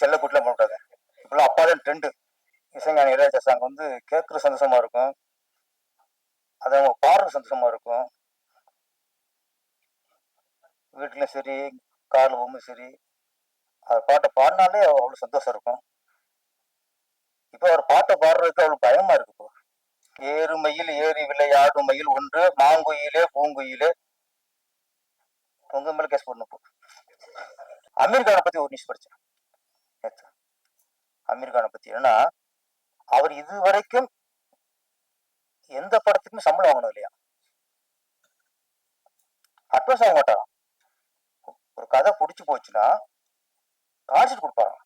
செல்லக்கூட்டில் போட்டாங்க இப்பெல்லாம் அப்பா தான் ட்ரெண்டு இசைஞானி இளையராஜா சாங் வந்து கேட்குற சந்தோஷமா இருக்கும். அது அவங்க பாடுற சந்தோஷமா இருக்கும். வீட்லையும் சரி காரில் போகும்போது சரி அவர் பாட்டை பாடினாலே அவ்வளோ சந்தோஷம் இருக்கும். இப்போ அவர் பாட்டை பாடுறதுக்கு அவ்வளோ பயமா இருக்கு இப்போ. ஏறுமையில் ஏறி விளையாடும் மயில் ஒன்று மாங்குயிலே பூங்குயிலே. உங்க மேல கேஸ் பண்ணப்போ இப்போ. அமீர் கானை பத்தி ஒரு நியூஸ் படிச்சேன். நேத்து. அமீர் கானை பத்தி. ஏன்னா அவர் இது வரைக்கும் எந்த படத்துக்குமே சம்பளம் வாங்கணும் இல்லையா? அட்வான்ஸ் ஆக மாட்டாராம் ஒரு கதை பிடிச்சி போச்சுன்னா காசு கொடுப்பாராம்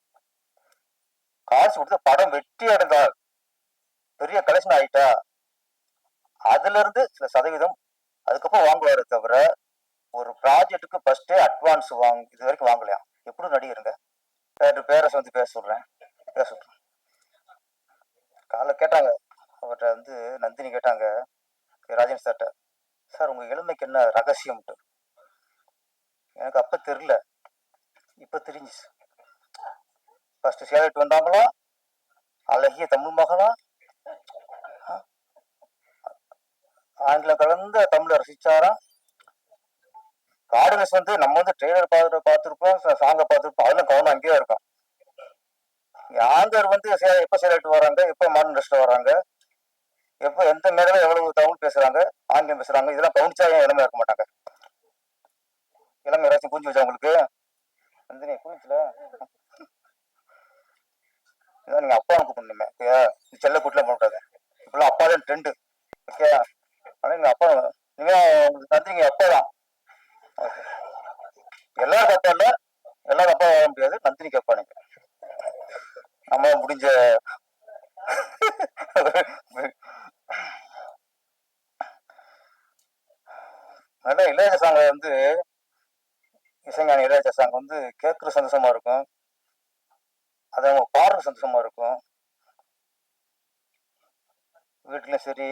காசு கொடுத்து படம் வெற்றி அடைந்தால் பெரிய கலெக்ஷன் ஆயிட்டா அதுல இருந்து சில சதவீதம் அதுக்கப்புறம் வாங்குவாரே தவிர ஒரு ப்ராஜெக்ட்டுக்கு ஃபர்ஸ்டே அட்வான்ஸ் வாங்க இது வரைக்கும் வாங்கலையா? எப்படி நடிகருங்க? பேர் பேரஸ் வந்து பேச சொல்கிறேன் பேச சொல்கிறேன் காலைல கேட்டாங்க. அவர்கிட்ட வந்து நந்தினி கேட்டாங்க. ராஜேஷ் சார்ட்ட சார் உங்கள் இளமைக்கு என்ன ரகசியம்ட்டு? எனக்கு அப்போ தெரில இப்போ தெரிஞ்சுச்சு. ஃபஸ்ட்டு சேலட் வந்தாங்களா? அழகிய தமிழ் மகளா? ஆங்கிலம் கலந்த தமிழை ரசிச்சாரா காடுகஸ் வந்து நம்ம வந்து ட்ரெய்லர் பார்த்து பார்த்துருப்போம் சாங்கை பார்த்துருப்போம். அதெல்லாம் கவனம் அங்கேயே இருக்கும் ஆங்கர் வந்து சே- எப்ப சேலட் வராங்க எப்போ மாடர்ன் ட்ரெஸ்ல வராங்க எப்போ எந்த மேடையில எவ்வளவு தமிழ் பேசுறாங்க? ஆங்கிலம் பேசுறாங்க? இதெல்லாம் கவனிச்சா ஏன் இளமையா இருக்க மாட்டாங்க? இளமை ஏதாச்சும் புரிஞ்சு வச்சா உங்களுக்கு? நந்தினி புரிஞ்சுல இதான் நீங்க அப்பா கூப்பிடணுமே. ஓகே செல்ல கூட்டில போட்டாங்க இப்பெல்லாம் அப்பா தான் ட்ரெண்டு ஓகே ஆனா நீங்க அப்பா நீங்க உங்களுக்கு நந்தினிங்க அப்பா தான் ஓகே எல்லாரும் அப்பா இல்ல எல்லாரும் அப்பா வர முடியாது நந்தினிக்கு அப்பா நீங்க இங்க. நல்லா இளையராஜா சாங் வந்து இசைஞானி இளையராஜா சாங் வந்து கேட்குற சந்தோஷமா இருக்கும். அது அவங்க பாடுற சந்தோஷமா இருக்கும். வீட்லயும் சரி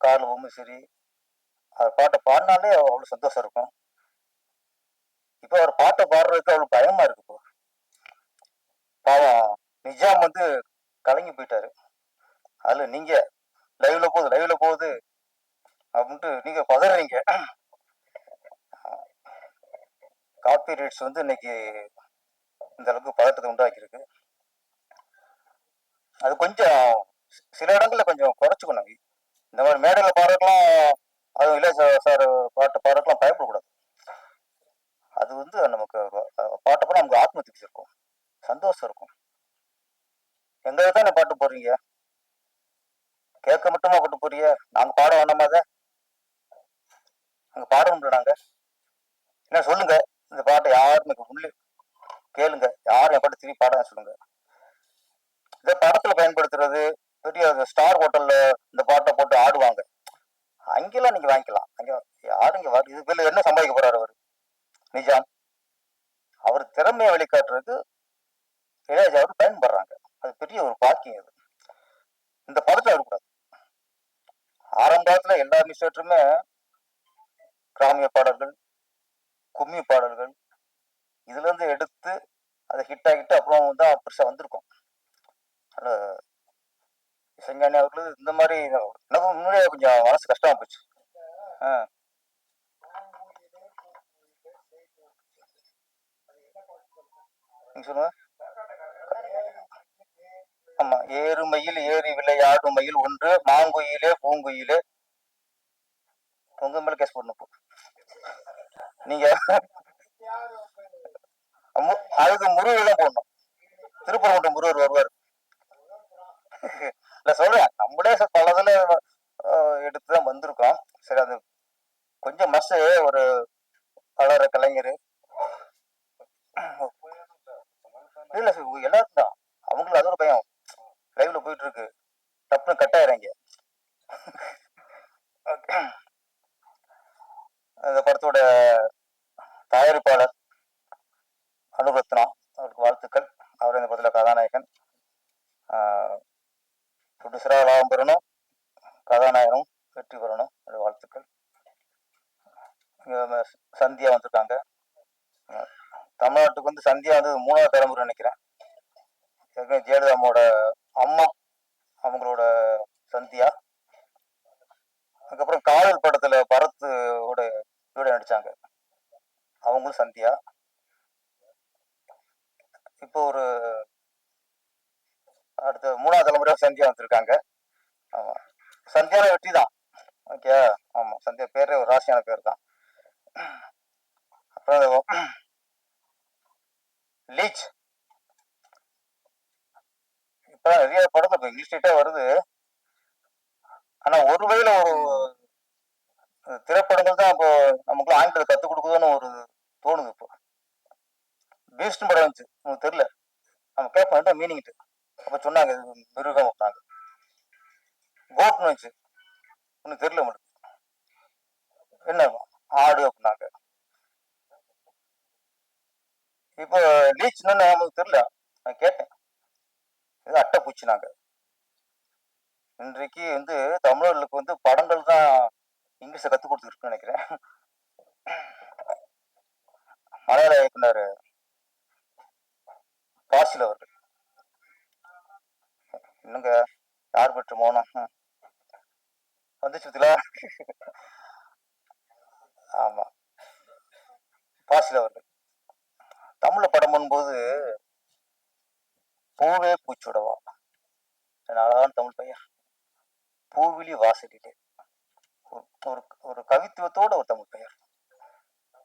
கார்ல போகும்போது சரி அவர் பாட்டை பாடினாலே அவ்வளோ சந்தோஷம் இருக்கும். இப்போ அவர் பாட்டை பாடுறதுக்கு அவ்வளோ பயமா இருக்கு இப்போ. பாவம் நிஜாம் வந்து கலங்கி போயிட்டாரு. அதுல நீங்க லைவ்ல போகுது லைவ்ல போகுது. அப்படின்ட்டு நீங்க பதறீங்க. காப்பி ரேட்ஸ் வந்து இன்னைக்கு இந்த அளவுக்கு பதட்டத்தை உண்டாக்கியிருக்கு. அது கொஞ்சம் சில இடங்கள்ல கொஞ்சம் குறைச்சிக்கணும். இந்த மாதிரி மேடையில் பாடுறதுக்கெல்லாம் அதுவும் இல்லை சார் சார் பாட்டு பாடுறதுக்கெல்லாம் பயப்படக்கூடாது. அது வந்து நமக்கு அஹ், நமக்கு ஆத்ம திருப்தி இருக்கும் சந்தோஷம் இருக்கும் என்ன தானே பாட்டு போடுறீங்க? கேட்க மட்டுமா பாட்டு போறீங்க நாங்க பாட வேணாமா அதை அங்க பாடணும்ல நாங்க என்ன சொல்லுங்க இந்த பாட்டை யாருமே உள்ளே கேளுங்க யாரும் என் பாட்டு திரும்பி பாட சொல்லுங்க இந்த படத்துல பயன்படுத்துறது பெரிய ஸ்டார் ஹோட்டல்ல இந்த பாட்டை போட்டு ஆடுவாங்க அங்கெல்லாம் நீங்க வாங்கிக்கலாம் அங்க யாரும் இங்க வர இது பேர்ல என்ன சம்பாதிக்க போறாரு அவர் நிஜாம் அவர் திறமையை வெளிக்காட்டுறதுக்கு இளையராஜா அவர் பயன்படுறாங்க அது பெரிய ஒரு பாக்கியம் அது இந்த படத்துல இருக்கக்கூடாது ஆரம்பத்துல எல்லா மியூசியேட்டருமே கிராமிய பாடல்கள் கும்மி பாடல்கள் இதுல இருந்து எடுத்து அதை ஹிட் ஆகிட்டு அப்புறம் தான் பெருசா வந்திருக்கும். அதனால இசைஞானி அவர்கள் இந்த மாதிரி எனக்கு முன்னாடியே கொஞ்சம் மனசு கஷ்டமா போச்சு. ஆ. சொல்லுங்க. ஆமா. ஏறுமையில் ஏறி விளையாடும் மயில் ஒன்று மாங்குயிலே பூங்குயிலே உங்க மேல கேஸ் போடணும் இப்போ. நீங்க அதுக்கு முருகன் தான் போடணும். மட்டும் முருகர் வருவார். இல்ல சொல்றேன். நம்மளே பலதுல பல எடுத்து தான் வந்திருக்கோம். சரி அது கொஞ்சம் மஸ் ஒரு வளர கலைஞர். இல்ல சார் எல்லாருக்கும் தான் அவங்களுக்கு அது ஒரு பயம். லைவ்ல போயிட்டு இருக்கு. டப்புன்னு கட் அந்த படத்தோட தயாரிப்பாளர் அனுரத்னா அவருக்கு வாழ்த்துக்கள். அவர் இந்த படத்தில் கதாநாயகன். ப்ரொடியூசராக லாபம் பெறணும். கதாநாயகனும் வெற்றி பெறணும். வாழ்த்துக்கள். இங்கே சந்தியா வந்திருக்காங்க. தமிழ்நாட்டுக்கு வந்து சந்தியா வந்து மூணாவது தலைமுறை நினைக்கிறேன். ஜெயலலிதா ஜெயலலிதாமோட அம்மா அவங்களோட சந்தியா அதுக்கப்புறம் காதல் படத்துல பரத் ஓட இவட நடிச்சாங்க அவங்களும் சந்தியா இப்போ ஒரு அடுத்த மூணாவது தலைமுறையா சந்தியா வந்திருக்காங்க ஆமா சந்தியால வெற்றி தான் ஓகே. ஆமாம் சந்தியா பேரே ஒரு ராசியான பேர் தான் அப்புறம் லீச். இப்போ நிறைய படத்தில் இப்போ இங்கிலீஷ் வருது. ஆனால் ஒரு வகையில் ஒரு திரைப்படங்கள் தான் இப்போ நமக்குள்ள ஆங்கிலத்தை கற்றுக் கொடுக்குதுன்னு ஒரு தோணுது இப்போ. பீஸ்ட் படம் இருந்துச்சு. உங்களுக்கு தெரியல? நம்ம கேட்போம் என்ன மீனிங்ட்டு அப்போ சொன்னாங்க மிருகம் அப்படின்னாங்க. கோட்னு வந்துச்சு ஒன்றும் தெரியல உங்களுக்கு. என்ன ஆடு அப்படின்னாங்க. இப்போ லீச்னா நமக்கு தெரியல. நான் கேட்டேன். இது அட்டை பூச்சினாங்க. இன்றைக்கு வந்து தமிழர்களுக்கு வந்து படங்கள் தான் இங்கிலீஷை கற்றுக் கொடுத்துருக்குன்னு நினைக்கிறேன். மலையாள இயக்குனர் பாசில் அவர்கள். என்னங்க? யார் பெற்ற மௌனம்? ம். வந்துச்சு ஆமா. பாசில் அவர்கள் தமிழ்ல படம் பண்ணும்போது பூவே பூச்சுடவா. என் அழகான தமிழ் பையன். பூவிலி வாசலிலே ஒரு ஒரு ஒரு கவித்துவத்தோட ஒரு தமிழ் பெயர்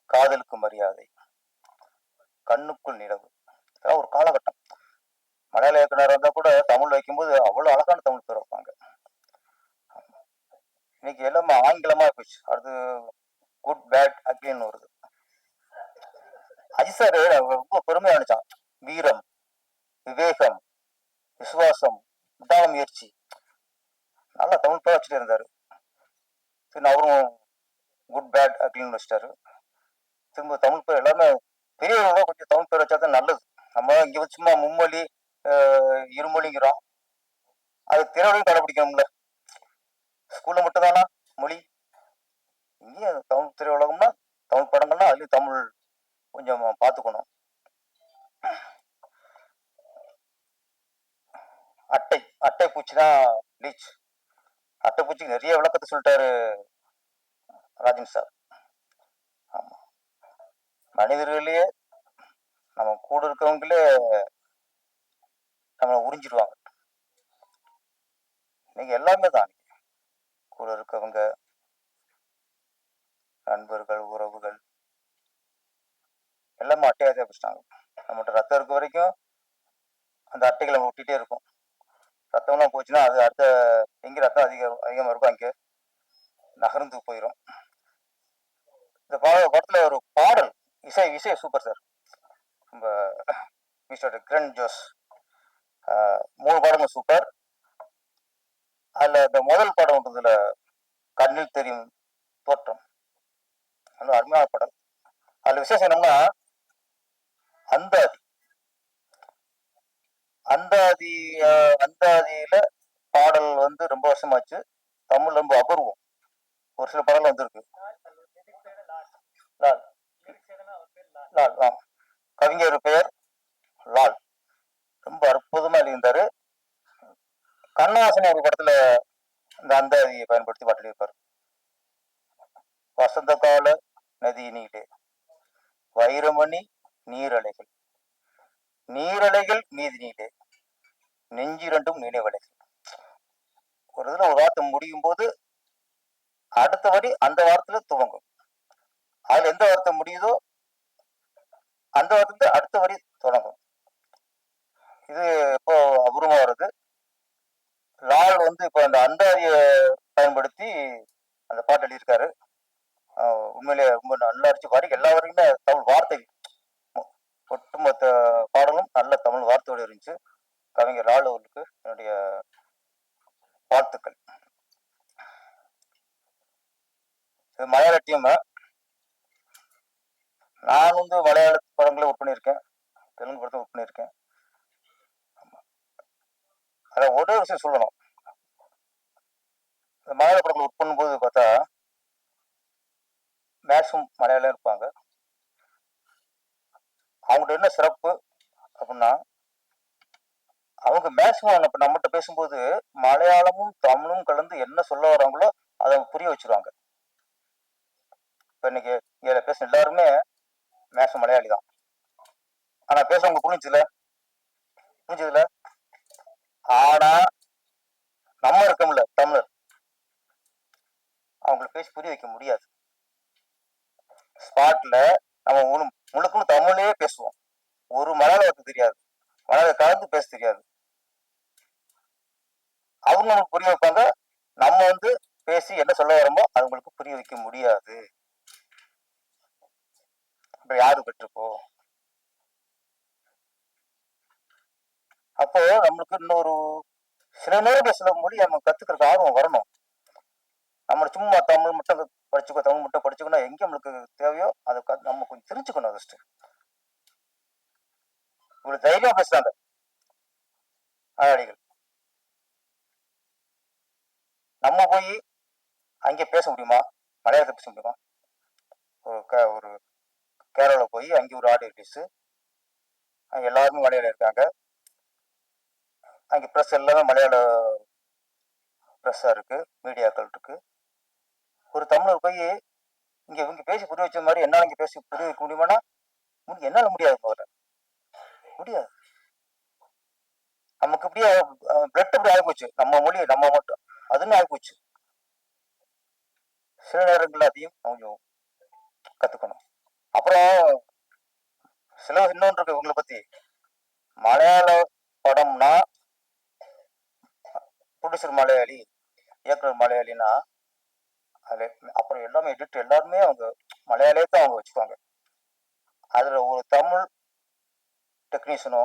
காதலுக்கு மரியாதை. கண்ணுக்குள் நிலவு. இதெல்லாம் ஒரு காலகட்டம். மலையாள இயக்குனர் இருந்தா கூட தமிழ் வைக்கும்போது அவ்வளவு அழகான தமிழ் பேர் வைப்பாங்க. இன்னைக்கு எல்லாமே ஆங்கிலமா போச்சு. அது குட் பேட் அப்படின்னு வருது. அஜிசார் சார் ரொம்ப பெருமையா நினைச்சான். வீரம் விவேகம் விசுவாசம் விடாமுயற்சி நல்லா தமிழ் பேர் வச்சுட்டு இருந்தாரு. சரி அவரும் குட் பேட் அப்படின்னு வச்சிட்டாரு திரும்ப தமிழ் பேர் எல்லாமே பெரியவங்க கொஞ்சம் தமிழ் பேர் வச்சா தான் நல்லது. நம்ம இங்க சும்மா மும்மொழி இருமொழிங்கிறோம். அது திறவையும் கடைபிடிக்கணும்ல. ஸ்கூல்ல மட்டும் தானா மொழி? இங்கேயும் தமிழ் திரையுலகம்னா தமிழ் படங்கள்னா அதுலயும் தமிழ் கொஞ்சம் பார்த்துக்கணும். அட்டை அட்டை பூச்சினா லீச் அட்டை பூச்சிக்கு நிறைய விளக்கத்தை சொல்லிட்டாரு ராஜன் சார். ஆமா. மனிதர்களையே நம்ம கூட இருக்கவங்களே நம்மளை உறிஞ்சிடுவாங்க இன்னைக்கு எல்லாமே தான் கூட இருக்கவங்க நண்பர்கள் உறவுகள் எல்லாமே அட்டையாக பிடிச்சிட்டாங்க நம்மகிட்ட ரத்தம் இருக்க வரைக்கும் அந்த அட்டைகளை நம்ம ஒட்டிகிட்டே இருக்கும். ரத்தம்லாம் போச்சுன்னா அது அடுத்த எங்கே ரத்தம் அதிகம் அதிகமாக இருக்கும் அங்கே நகர்ந்து போயிடும் இந்த பா படத்தில் ஒரு பாடல் இசை இசை சூப்பர் சார் நம்ம மிஸ்டர் கிரண் ஜோஸ் மூணு பாடலும் சூப்பர் அதில் இந்த முதல் படம்ன்றதுல கண்ணில் தெரியும் தோற்றம். நல்ல அருமையான படம். அதில் விசேஷம் என்னன்னா அந்தாதி. அந்தாதி அந்தாதியில பாடல் வந்து ரொம்ப வருஷமாச்சு தமிழ் ரொம்ப அபூர்வம் ஒரு சில படங்கள் வந்திருக்கு லால் லால் ஆ கவிஞர் பெயர் லால் ரொம்ப அற்புதமா எழுதியிருந்தாரு கண்ணாசன் ஒரு படத்துல இந்த அந்தாதியை பயன்படுத்தி பாட்டு எழுதியிருப்பார் வசந்த கால நதி நீலே வைரமணி நீரலைகள். நீரலைகள் மீதி நீலே நெஞ்சிரண்டும் நினைவலைகள். ஒரு இதுல ஒரு வார்த்தை முடியும் போது அடுத்த வரி அந்த வாரத்துல துவங்கும். அதுல எந்த வார்த்தை முடியுதோ அந்த வாரத்துல அடுத்த வரி தொடங்கும். இது இப்போ அபூர்வமா வருது. லால் வந்து இப்போ அந்த அந்தாதிய பயன்படுத்தி அந்த பாட்டு எழுதியிருக்காரு. உண்மையிலே ரொம்ப நல்லா இருந்துச்சு பாடி எல்லா வரைக்குமே தமிழ் வார்த்தை ஒட்டுமொத்த பாடலும் நல்ல தமிழ் வார்த்தையோடு இருந்துச்சு. கவிஞர் லால் அவர்களுக்கு என்னுடைய வாழ்த்துக்கள். இது மலையாள டீம் நான் வந்து மலையாள படங்களை ஒர்க் பண்ணியிருக்கேன். தெலுங்கு படத்தை ஒர்க் பண்ணியிருக்கேன். அதான் ஒரே விஷயம் சொல்லணும். இந்த மலையாள படத்தில் ஒர்க் பண்ணும்போது பார்த்தா மேக்ஸிமம் மலையாளம் இருப்பாங்க. அவங்கள்ட்ட என்ன சிறப்பு அப்படின்னா அவங்க மேக்ஸிமம் இப்போ நம்மகிட்ட பேசும்போது மலையாளமும் தமிழும் கலந்து என்ன சொல்ல வராங்களோ அதை புரிய வச்சிருவாங்க. இப்போ இன்னைக்கு இதில் பேசுன எல்லாருமே மேக்சிமம் மலையாளி தான். ஆனால் பேசுறவங்க புரிஞ்சுல புரிஞ்சதுல? ஆனா நம்ம இருக்கோம்ல தமிழர். அவங்கள பேசி புரிய வைக்க முடியாது. ஸ்பாட்ல நம்ம முழுக்கணும் தமிழ்லயே பேசுவோம். ஒரு மலையாளத்துக்கு தெரியாது. மலையாள கலந்து பேச தெரியாது. அவங்க நமக்கு புரிய வைப்பாங்க. நம்ம வந்து பேசி என்ன சொல்ல வரோமோ அவங்களுக்கு புரிய வைக்க முடியாது. இப்ப யாரு பெற்றுக்கோ அப்போ நம்மளுக்கு இன்னொரு சில நேரம் சில மொழி நம்ம கத்துக்கிறதுக்கு ஆர்வம் வரணும். நம்ம சும்மா தமிழ் மட்டும் படிச்சுக்கோ தமிழ் மட்டும் படிச்சுக்கணும் எங்க நம்மளுக்கு தேவையோ அதை நம்ம கொஞ்சம் தெரிஞ்சுக்கணும் ஃபர்ஸ்ட் இவ்வளவு தைரியமா பேசுறாங்க. மலையாளிகள் நம்ம போய் அங்கே பேச முடியுமா? மலையாளத்தை பேச முடியுமா? ஒரு க ஒரு கேரளாவில் போய் அங்கே ஒரு ஆடியோ ரிலீஸு அங்கே எல்லாருமே மலையாளம் இருக்காங்க. அங்கே ப்ரெஸ் எல்லாமே மலையாள ப்ரெஸ்ஸாக இருக்கு மீடியாக்கள் இருக்குது ஒரு தமிழர் போய் இங்க இவங்க பேசி புரிய வச்ச மாதிரி என்னால இங்கே பேசி புரிய வைக்க முடியுமானா என்னால முடியாது முதல்ல முடியாது. நமக்கு இப்படியே பிளட் இப்படி ஆகிப்போச்சு நம்ம மொழி நம்ம மட்டும். அதுன்னு ஆகிப்போச்சு சில நேரங்கள்ல அதையும் கொஞ்சம் கத்துக்கணும். அப்புறம் சில இன்னொன்று இருக்கு இவங்களை பத்தி. மலையாள படம்னா ப்ரொடியூசர் மலையாளி இயக்குனர் மலையாளினா அது அப்புறம் எல்லாமே எடிட் எல்லாருமே அவங்க மலையாளியே தான் அவங்க வச்சுக்குவாங்க. அதுல ஒரு தமிழ் டெக்னீஷியனோ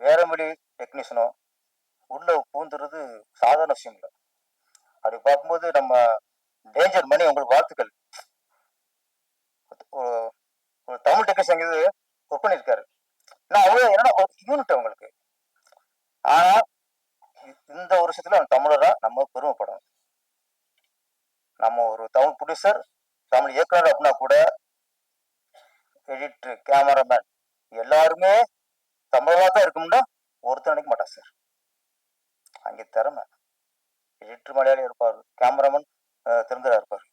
வேற மொழி டெக்னீஷியனோ உள்ள பூந்துறது சாதாரண விஷயம் இல்லை. அப்படி பார்க்கும்போது நம்ம டேஞ்சர் மணி உங்களுக்கு வாழ்த்துக்கள். ஒரு ஒரு தமிழ் டெக்னீஷியன் இது ஒர்க் பண்ணியிருக்காரு நான் அவ்வளோ என்னன்னா ஒரு யூனிட் அவங்களுக்கு ஆனால் இந்த வருஷத்துல நம்ம தமிழரா நம்ம பெருமைப்படணும். நம்ம ஒரு தமிழ் ப்ரொடியூசர் தமிழ் இயக்குனர் அப்படின்னா கூட எடிட்டர் கேமராமேன் எல்லாருமே தமிழாக தான் இருக்கும்னா ஒருத்தர் நினைக்க மாட்டான் சார் அங்கே திறமை. எடிட்டர் மலையாளி இருப்பார் கேமராமேன் தெலுங்கரா இருப்பார்.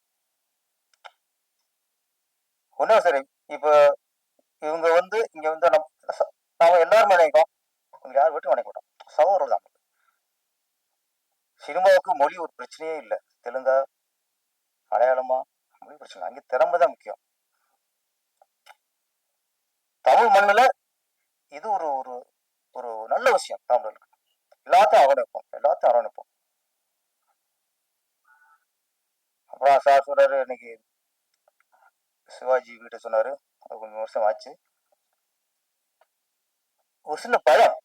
ஒன்றும் சரி இப்போ இவங்க வந்து இங்கே வந்து நம்ம ச- நாம எல்லாரும் நினைக்கிறோம் இவங்க யார் வீட்டும் நினைக்க மாட்டோம் சகோதரர் தான். சினிமாவுக்கு மொழி ஒரு பிரச்சனையே இல்லை. தெலுங்கா மலையாளமா மொழி பிரச்சனை இல்லை. அங்க திறமை தான் முக்கியம். தமிழ் மண்ணுல இது ஒரு ஒரு ஒரு நல்ல விஷயம் தமிழர்களுக்கு. எல்லாத்தையும் அரவணைப்போம் எல்லாத்தையும் அரவணைப்போம் அப்புறம் சார் சொல்றாரு இன்னைக்கு சிவாஜி வீட்டை சொன்னாரு. அது கொஞ்சம் வருஷம் ஆச்சு. ஒரு சின்ன பழம்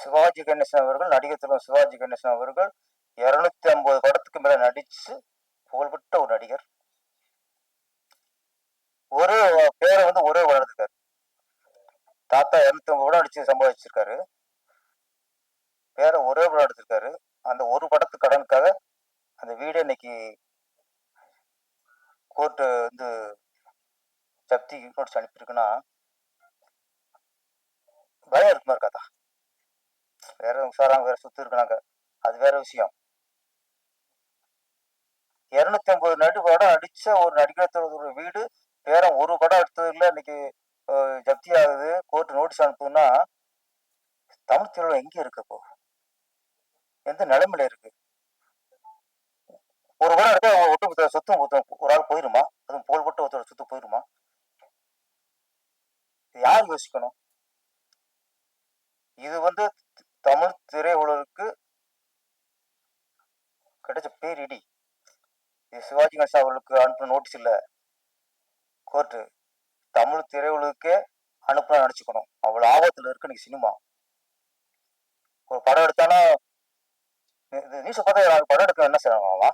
சிவாஜி கணேசன் அவர்கள் நடிகர் திரு சிவாஜி கணேசன் அவர்கள் இருநூத்தி ஐம்பது படத்துக்கு மேல நடிச்சு புகழ்பெற்ற ஒரு நடிகர். ஒரே பேரை வந்து ஒரே வளர்ந்துருக்காரு தாத்தா இரநூத்தவங்க ஐம்பது படம் சம்பாதிச்சிருக்காரு. பேரை ஒரே படம் எடுத்திருக்காரு. அந்த ஒரு படத்து கடனுக்காக அந்த வீடு இன்னைக்கு கோர்ட்டு வந்து ஜப்தி நோட்ஸ் அனுப்பியிருக்குன்னா பயம் இருக்குமா இருக்காதா? வேற உஷாராங்க வேற சுத்து இருக்கிறாங்க அது வேற விஷயம். இருநூத்தி ஐம்பது நடு படம் அடிச்ச ஒரு நடிகர் வீடு வேற ஒரு படம் எடுத்ததுல இன்னைக்கு ஜப்தி ஆகுது கோர்ட் நோட்டீஸ் அனுப்புதுன்னா தமிழ் திருவிழா எங்க இருக்கு இப்போ? எந்த நிலைமையில இருக்கு? ஒரு படம் எடுத்தா ஒட்டு சொத்தும் ஒருத்தன் ஒரு ஆள் போயிருமா? அதுவும் புகழ்பட்டு ஒருத்தர் சொத்து போயிருமா? யார் யோசிக்கணும்? இது வந்து தமிழ் திரையுலகுக்கு கிடைச்ச பேரிடி இது சிவாஜி அவர்களுக்கு அனுப்பின நோட்டீஸ் இல்ல. கோர்ட்டு தமிழ் திரையுலகுக்கே அனுப்பினா நினச்சிக்கணும் அவ்வளவு ஆபத்துல இருக்கு இன்னைக்கு சினிமா ஒரு படம் எடுத்தானா இது நியூஸ் பார்த்தா படம் எடுக்க என்ன செய்யறாங்க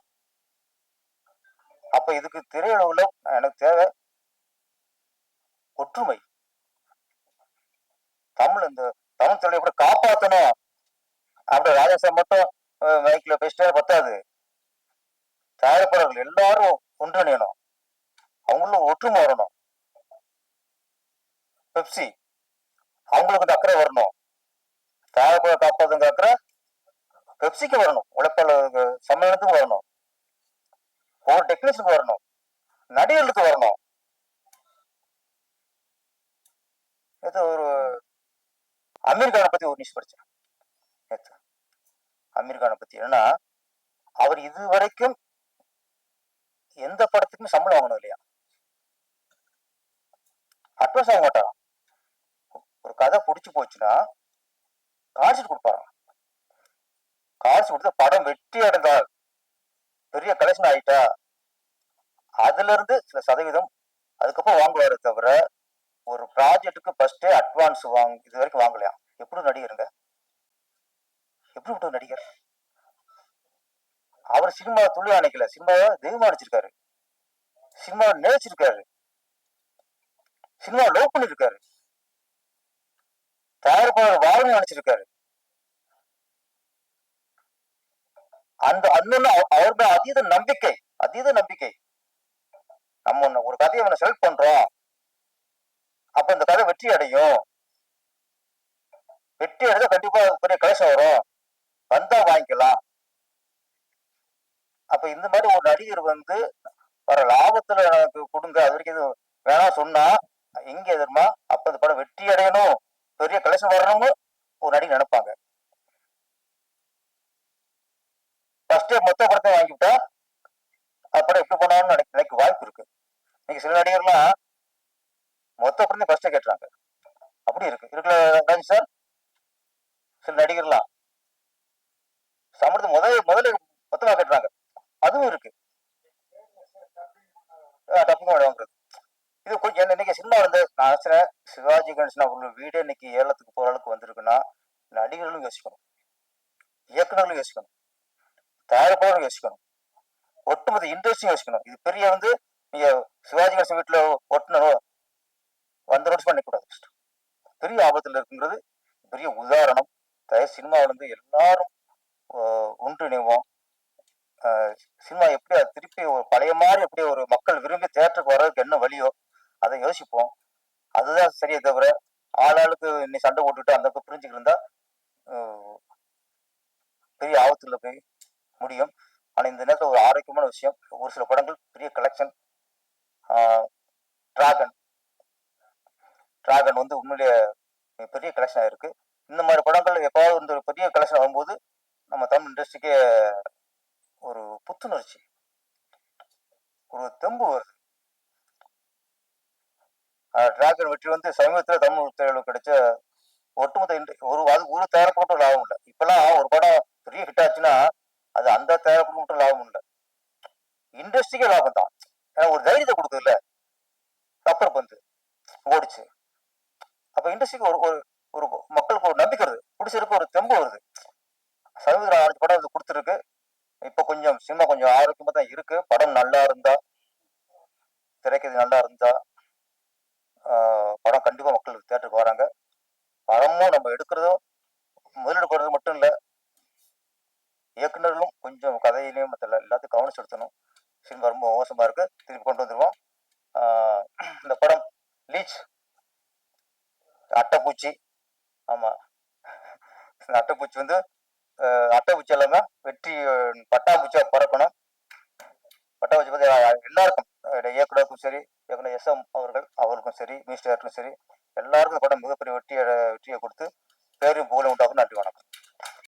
அப்ப இதுக்கு திரையுலகில் எனக்கு தேவை ஒற்றுமை. தமிழ் இந்த தமிழ் திரையை கூட காப்பாத்தணும். அப்படி ராஜேஷன் மட்டும் மைக்ல பேசிட்டே பத்தாது. தயாரிப்பாளர்கள் எல்லாரும் ஒன்றிணையணும். அவங்களும் ஒற்றுமை வரணும் பெப்சி அவங்களுக்கு இந்த அக்கறை வரணும். தயாரிப்பாளர் காப்பாதுங்க அக்கறை பெப்சிக்கு வரணும். உழைப்பாளர்களுக்கு சம்மேளனத்துக்கு வரணும். ஒவ்வொரு டெக்னீஷியனுக்கு வரணும். நடிகர்களுக்கு வரணும். இது ஒரு அமீர் கானை பத்தி ஒரு நியூஸ் படிச்சேன். அமீர்கானை அமீர் கானை பத்தி என்னன்னா அவர் இது வரைக்கும் எந்த படத்துக்கும் சம்பளம் வாங்கணும் இல்லையா? அட்வான்ஸ் ஆக மாட்டாராம் ஒரு கதை பிடிச்சி போச்சுன்னா காசு கொடுப்பாராம் காசு கொடுத்தா படம் வெற்றி அடைந்தால் பெரிய கலெக்ஷன் ஆயிட்டா அதுல இருந்து சில சதவீதம் அதுக்கப்புறம் வாங்குவாரு தவிர ஒரு ப்ராஜெக்ட்டுக்கு ஃபர்ஸ்டே அட்வான்ஸ் வாங்க இது வரைக்கும் வாங்கலையா? எப்படி நடிகருங்க? எப்படி விட்டு நடிகர்? அவர் சினிமா துள்ளி அணைக்கல சினிமாவை தெய்வமா அணைச்சிருக்காரு சினிமாவை நினைச்சிருக்காரு. சினிமா லவ் பண்ணிருக்காரு. தயாரிப்பாளர் வாழணும் நினைச்சிருக்காரு. அந்த அண்ணன் அவர் மேல அதீத நம்பிக்கை அதீத நம்பிக்கை. நம்ம ஒண்ணு- ஒரு கதையை அவனை செலக்ட் பண்றோம். அப்ப இந்த கதை வெற்றி அடையும். வெற்றி அடைஞ்சா கண்டிப்பா பெரிய கலெக்ஷன் வரும். வந்தா வாங்கிக்கலாம். அப்ப இந்த மாதிரி ஒரு நடிகர் வந்து வர லாபத்துல எனக்கு கொடுங்க. அது வரைக்கும் எதுவும் வேணாம் சொன்னா எங்க எதிர்மா? அப்ப இந்த படம் வெற்றி அடையணும். பெரிய கலெக்ஷன் வரணும்னு ஒரு நடிகர் நினைப்பாங்க. ஃபர்ஸ்டே மொத்த படத்தை வாங்கிவிட்டா அப்படம் எப்படி போனாலும் நினைக்க வாய்ப்பு இருக்கு. இன்னைக்கு சில நடிகர்லாம் மொத்த படத்தையும் ஃபர்ஸ்டே கேட்டுறாங்க. அப்படி இருக்கு. இருக்குல்ல சார்? சில நடிகர்லாம். சம்பளத்தை முதல் முதல்ல மொத்தமா கேட்டுறாங்க. அதுவும் இருக்கு. டப்புங்க வாங்குறது. இது கொஞ்சம் என்ன இன்னைக்கு சினிமா வந்து நான் நினைச்சேன் சிவாஜி கணேசன் அவர்கள் வீடு இன்னைக்கு ஏலத்துக்கு போற அளவுக்கு வந்திருக்குன்னா நடிகர்களும் யோசிக்கணும். இயக்குநர்களும் யோசிக்கணும். தயாரிப்பாளரும் யோசிக்கணும். ஒட்டுமொத்த இண்டஸ்ட்ரியும் யோசிக்கணும். இது பெரிய வந்து நீங்க சிவாஜி கணேசன் வீட்டுல ஒட்டுனரோ வந்த நோட்ஸ் பண்ணக்கூடாது பெரிய ஆபத்துல இருக்குங்கிறது பெரிய உதாரணம். தய சினிமாவில் வந்து எல்லாரும் ஒன்றிணைவோம். சினிமா எப்படி அது திருப்பி ஒரு பழைய மாதிரி எப்படி ஒரு மக்கள் விரும்பி தேட்டருக்கு வர்றதுக்கு என்ன வழியோ அதை யோசிப்போம். அதுதான் சரியே தவிர ஆளாளுக்கு இன்னைக்கு சண்டை போட்டுட்டு அந்த பக்கம் புரிஞ்சுக்கிட்டு இருந்தா பெரிய ஆபத்துல போய் முடியும். ஆனா இந்த நேரத்தில் ஒரு ஆரோக்கியமான விஷயம். ஒரு சில படங்கள் பெரிய கலெக்ஷன் டிராகன் டிராகன் வந்து உண்மையிலேயே பெரிய கலெக்ஷன் ஆயிருக்கு இந்த மாதிரி படங்கள் எப்பாவது வந்து ஒரு பெரிய கலெக்ஷன் வரும்போது நம்ம தமிழ் இண்டஸ்ட்ரிக்கே ஒரு புத்துணர்ச்சி. ஒரு தெம்பு வருது. டிராகன் வெற்றி வந்து சமீபத்தில் தமிழ் திரையுலகம் கிடைச்ச ஒட்டுமொத்த ஒரு அது ஒரு தயாரிப்பு லாபம் இல்லை. இப்பெல்லாம் ஒரு படம் பெரிய ஹிட் ஆச்சுன்னா அது அந்த தயாரிப்பு மட்டும் லாபம் இல்லை. இண்டஸ்ட்ரிக்கே லாபம் தான். ஏன்னா ஒரு தைரியத்தை கொடுக்குதுல்ல. ரப்பர் பந்து ஓடிச்சு. அப்போ இண்டஸ்ட்ரிக்கு ஒரு ஒரு ஒரு மக்களுக்கு ஒரு நம்பிக்கை வருது. பிடிச்சிருக்கு ஒரு தெம்பு வருது. சமீபத்தில் நாலஞ்சு படம் அது கொடுத்துருக்கு. இப்போ கொஞ்சம் சினிமா கொஞ்சம் ஆரோக்கியமா தான் இருக்கு. படம் நல்லா இருந்தா திரைக்கதை நல்லா இருந்தா படம் கண்டிப்பா மக்கள் தேட்டருக்கு வராங்க. படமும் நம்ம எடுக்கிறதும் முதலீடு போடுறது மட்டும் இல்ல இயக்குனர்களும் கொஞ்சம் கதையிலையும் மற்ற எல்லாத்தையும் கவனம் செலுத்தணும். சினிமா ரொம்ப மோசமா இருக்கு. திருப்பி கொண்டு வந்துருவோம். இந்த படம் லீச். அட்டைப்பூச்சி. ஆமா. இந்த அட்டைப்பூச்சி வந்து அட்டைப்பூச்சி எல்லாமே சரி மினிஸ்டர் சரி எல்லாருக்கும் இந்த படம் மிகப்பெரிய வெற்றியை வெற்றியை கொடுத்து